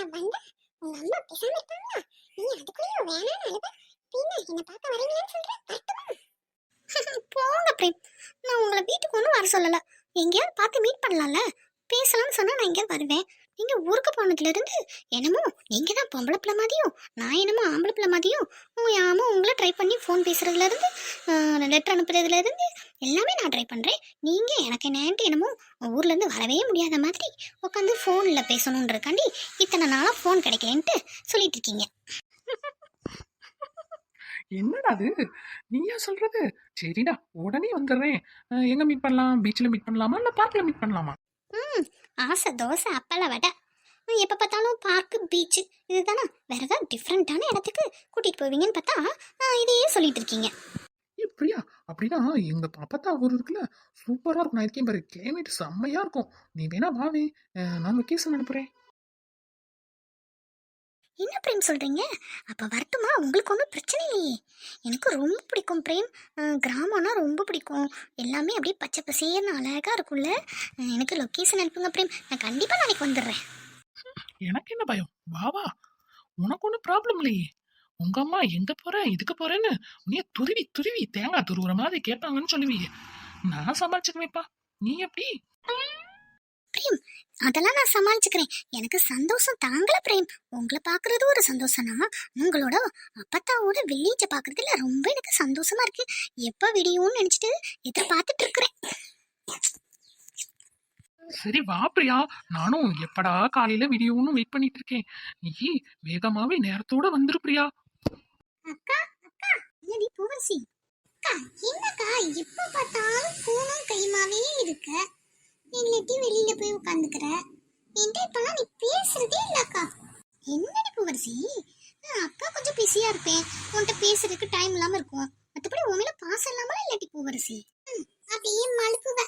நான் வந்தா உங்க அம்மா பேசாம இருப்பாங்களா நீ அதுக்குள்ளேயும் வேணாம்னு அழுத பின்ன என்ன பார்க்க வரீங்களான்னு சொல்ற? போங்க பிரேம். நான் உங்களை வீட்டுக்கு ஒன்றும் வர சொல்லலை. எங்கேயாவது பார்த்து மீட் பண்ணலாம்ல. பேசலாம்னு சொன்னால் நான் எங்கேயாவது வருவேன். நீங்க ஊருக்கு போனதுலேருந்து என்னமோ நீங்க தான் பொம்பளை பிள்ளை மாதிரியும் நான் என்னமோ ஆம்பளை பிள்ளை மாதிரியும் உங்கள் உங்களை ட்ரை பண்ணி ஃபோன் பேசுகிறதுலேருந்து லெட்டர் அனுப்புறதுலேருந்து எல்லாமே நான் ட்ரை பண்ணுறேன் நீங்கள் எனக்கு என்னன்ட்டு என்னமோ ஊர்லேருந்து வரவே முடியாத மாதிரி உட்காந்து ஃபோனில் பேசணுன்றக்காண்டி இத்தனை நாளாக ஃபோன் கிடைக்கலன்ட்டு சொல்லிட்டு இருக்கீங்க என்னடா அது? நீயா சொல்றது? சரிடா உடனே வந்துடுறேன். எங்க மீட் பண்ணலாம்? பீச்சில் மீட் பண்ணலாமா? இல்ல பார்க்ல மீட் பண்ணலாமா? ம் ஆசை தோசை அப்பள வடை. எப்போ பார்த்தாலும் பார்க்கு பீச்சு இதுதானே? வேற ஏதாவது டிஃப்ரெண்ட்டான இடத்துக்கு கூட்டிகிட்டு போவீங்கன்னு பார்த்தா இதையே சொல்லிட்டு இருக்கீங்க பிரியா அப்படின்னா எங்க அப்பத்தா ஊர் இருக்குல்ல. சூப்பரா இருக்கும். நான் இருக்கேன் பாரு. கிளைமேட் செம்மையா இருக்கும். நீ வேணா வாவே நான் லொக்கேஷன் அனுப்புறேன். என்ன பிரேம் சொல்கிறீங்க அப்போ வரட்டுமா? உங்களுக்கு ஒன்றும் பிரச்சனை இல்லையே. எனக்கு ரொம்ப பிடிக்கும் பிரேம். கிராமம்னா ரொம்ப பிடிக்கும். எல்லாமே அப்படியே பச்சை பசேர்னு அழகாக இருக்கும்ல. எனக்கு லொக்கேஷன் அனுப்புங்க பிரேம். நான் கண்டிப்பாக நாளைக்கு வந்துடுறேன். எனக்கு என்ன பயம்? வா வா. உனக்கு ஒன்றும் ப்ராப்ளம் இல்லையே. உங்க அம்மா எங்க போற? இதுக்கு போறேன்னு உன்னைய துருவி துருவி தேங்காய் துருவுற மாதிரி கேட்பாங்கன்னு சொல்லுவீங்க நான் சமாளிச்சுக்குவேப்பா நீ எப்படி? பிரேம் அதெல்லாம் நான் சமாளிச்சுக்கிறேன். எனக்கு சந்தோஷம் தாங்கல பிரேம். உங்களை பார்க்கறது ஒரு சந்தோஷம்னா உங்களோட அப்பத்தாவோட வில்லேஜை பார்க்கறதுல ரொம்ப எனக்கு சந்தோஷமா இருக்கு. எப்போ விடியும்னு நினைச்சிட்டு எதிர்பார்த்துட்டு இருக்கிறேன். சரி வா பிரியா. நானும் எப்படா காலையில விடியும்னு வெயிட் பண்ணிட்டு இருக்கேன். நீ வேகமாவே நேரத்தோட வந்துரு பிரியா. அக்கா அக்கா என்னடி பூவரசி அக்கா என்னக்கா? எப்போ பார்த்தாலும் பூனும் கைமாவே இருக்க. இல்லாட்டி வெளியில போய் உட்காந்துக்கிற என்கிட்ட இப்பெல்லாம் நீ பேசுறதே இல்லக்கா. என்னடி பூவரசி நான் அக்கா கொஞ்சம் பிஸியா இருப்பேன். உன்கிட்ட பேசுறதுக்கு டைம் இல்லாம இருக்கும். மற்றபடி உன் மேல பாசம் இல்லாம இல்லாட்டி பூவரசி அப்படியே மழுப்புவ.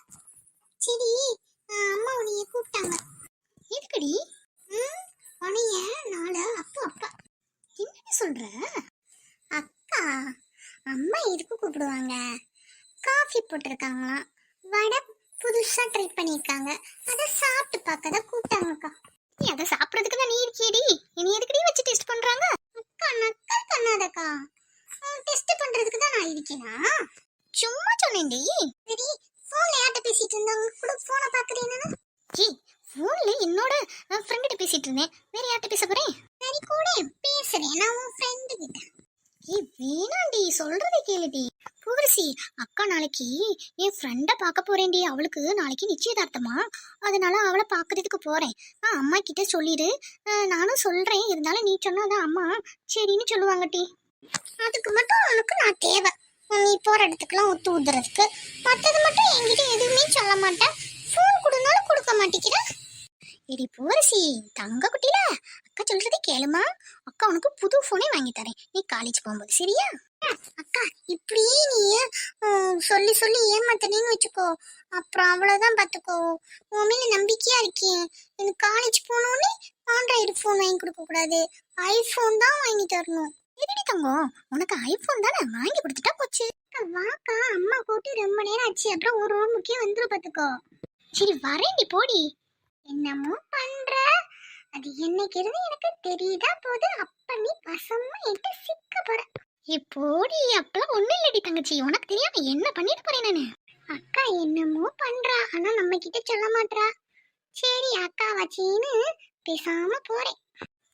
சரி அம்மா உன்னைய கூப்பிட்டாங்க. எதுக்கடி ம் உன்னைய நாளை அப்பா அப்பா என்னடி சொல்ற அக்கா அம்மா எதுக்கு கூப்பிடுவாங்க காஃபி போட்டிருக்காங்களாம். வடை புதுசா ட்ரை பண்ணியிருக்காங்க. அதை சாப்பிட்டு பார்க்க தான் கூப்பிட்டாங்கக்கா நீ அதை சாப்பிட்றதுக்கு தான் நீ இருக்கியடி? இனி எதுக்கடி வச்சு டெஸ்ட் பண்றாங்க? அக்கா நக்கல் பண்ணாதக்கா. டெஸ்ட் பண்ணுறதுக்கு தான் நான் இருக்கேனா? சும்மா சொன்னேன்டி. சரி ஃபோனில் யார்கிட்ட பேசிட்டு இருந்தாங்க கூட ஃபோனை பார்க்குறீங்கன்னா ஜி ஃபோன்ல என்னோட ஃப்ரெண்டுகிட்ட பேசிட்டு இருந்தேன். வேற யார்கிட்ட பேச போகிறேன் சரி கூட பேசுறேன். நான் உன் ஃப்ரெண்டு கிட்ட. ஏய் வேணாண்டி சொல்றதை கேளுடி. பூவரசி அக்கா நாளைக்கு என் ஃப்ரெண்டை பார்க்க போறேன்டி. அவளுக்கு நாளைக்கு நிச்சயதார்த்தமா. அதனால அவளை பார்க்கறதுக்கு போறேன். ஆ, அம்மா கிட்ட சொல்லிடு நானும் சொல்றேன். இருந்தாலும் நீ சொன்னாதான் அம்மா சரின்னு சொல்லுவாங்க அதுக்கு மட்டும் உனக்கு நான் தேவை. நீ போற இடத்துக்குலாம் ஒத்து ஊதுறதுக்கு மற்றது மட்டும் என்கிட்ட எதுவுமே சொல்ல மாட்டேன் ஃபோன் கொடுனாலும் கொடுக்க மாட்டேங்கிற எடி பூவரசி தங்க குட்டில. அக்கா சொல்றதை கேளுமா. அக்கா உனக்கு புது ஃபோனே வாங்கி தரேன். நீ காலேஜ் போகும்போது சரியா? அக்கா இப்படியே நீ சொல்லி சொல்லி ஏமாத்தனேன்னு வச்சுக்கோ. அப்புறம் அவ்வளோதான் பார்த்துக்கோ உன் மேல நம்பிக்கையா இருக்கேன். எனக்கு காலேஜ் போனோடனே ஆண்ட்ராய்டு ஃபோன் வாங்கி கொடுக்க கூடாது. ஐஃபோன் தான் வாங்கி தரணும். எதுடி தங்கம்? உனக்கு ஐஃபோன் தானே? வாங்கி கொடுத்துட்டா போச்சு. வாக்கா. அம்மா கூட்டி ரொம்ப நேரம் ஆச்சு. அப்புறம் ஒரு ரூம் முக்கியம் வந்துரும் பார்த்துக்கோ சரி வரேன்டி போடி. என்னமோ பண்ற? அது என்னைக்கு இருந்து எனக்கு தெரியுதா போது அப்ப நீ பசமா என்கிட்ட சிக்க போற. இப்போடி அப்பெல்லாம் ஒண்ணும் இல்லடி தங்கச்சி. உனக்கு தெரியாம என்ன பண்ணிட்டு போறேன் நானு? அக்கா என்னமோ பண்றா. ஆனா நம்ம கிட்ட சொல்ல மாட்றா. சரி அக்கா வச்சின்னு பேசாம போறேன்.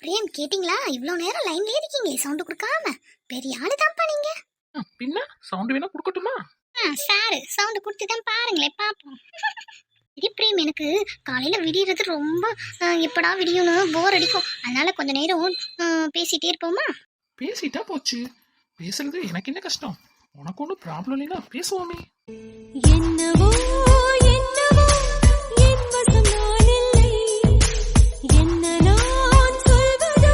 பிரேம் கேட்டிங்களா? இவ்வளோ நேரம் லைன்லயே இருக்கீங்களே சவுண்ட் கொடுக்காம. பெரிய ஆளு தான்ப்பா நீங்க பின்ன? சவுண்ட் வேணா கொடுக்கட்டுமா? சாரு சவுண்ட் கொடுத்து தான் பாருங்களேன் பார்ப்போம் இடி பிரேம் எனக்கு காலையில விடியறது ரொம்ப எப்படா விடியணும் போர் அடிக்கும். அதனால கொஞ்ச நேரம் பேசிட்டே இருப்போமா? பேசிட்டா போச்சு. பேசுறது எனக்கு என்ன கஷ்டம்? உனக்கு ஒன்றும் ப்ராப்ளம் இல்லைன்னா பேசுவோமே. என்னவோ என்னவோ என் வசம் நான் இல்லை. என்ன நான் சொல்வதோ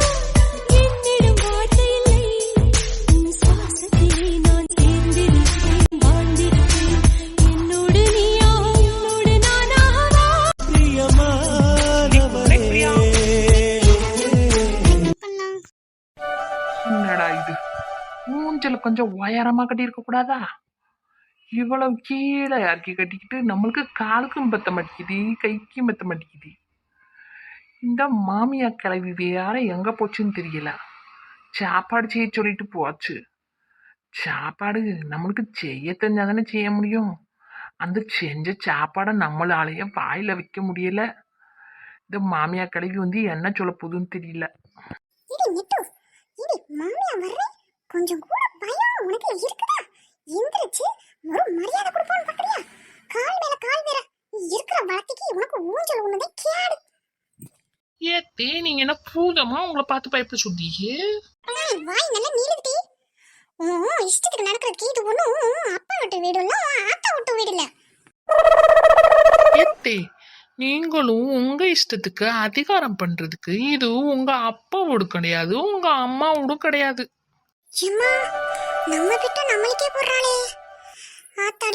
என்னிடம் வார்த்தை இல்லை. உன் சுவாசத்திலே நான் சேர்ந்திருப்பேன் வாழ்ந்திருப்பேன் என்னோடு நீயா என்னோடு நானாவா பண்ணலாம். என்னடா இது? மூஞ்சல கொஞ்சம் உயரமா கட்டி இருக்க கூடாதா? இவ்வளவு கீழே இறக்கி கட்டிக்கிட்டு நம்மளுக்கு காலுக்கும் பத்த மாட்டேங்குது கைக்கும் பத்த மாட்டேங்குது இந்த மாமியா கிளவி வேற எங்க போச்சுன்னு தெரியல. சாப்பாடு செய்ய சொல்லிட்டு போச்சு. சாப்பாடு நம்மளுக்கு செய்ய தெரிஞ்சாதானே செய்ய முடியும். அந்த செஞ்ச சாப்பாடை நம்மளாலேயே வாயில வைக்க முடியல. இந்த மாமியா கிளவி வந்து என்ன சொல்ல போகுதுன்னு தெரியல. மாமியா வர்றேன். கொஞ்சம் கூட பயம் உனக்கு இருக்குதா? எந்திரிச்சு ஒரு மரியாதை கொடுப்போன்னு பாக்குறியா கால் மேல கால் வேற. இருக்கிற வளர்த்திக்கு உனக்கு ஊஞ்சல் ஒண்ணுதே கேடு. ஏத்தே நீங்க என்ன பூதமா உங்களை பார்த்து பயப்பட ஏய், வாய் நல்லா நீளுதுடி. உன் இஷ்டத்துக்கு நடக்கிறதுக்கு இது ஒண்ணும் அப்பா விட்டு வீடு இல்ல ஆத்தா விட்டு வீடு இல்ல. ஏத்தே நீங்களும் உங்க இஷ்டத்துக்கு அதிகாரம் பண்றதுக்கு இது உங்க அப்பாவோடு கிடையாது உங்க அம்மாவோடும் கிடையாது. ஏம்மா நம்ம கிட்ட நம்மளுக்கே போடுறாளே. ஆத்தாடி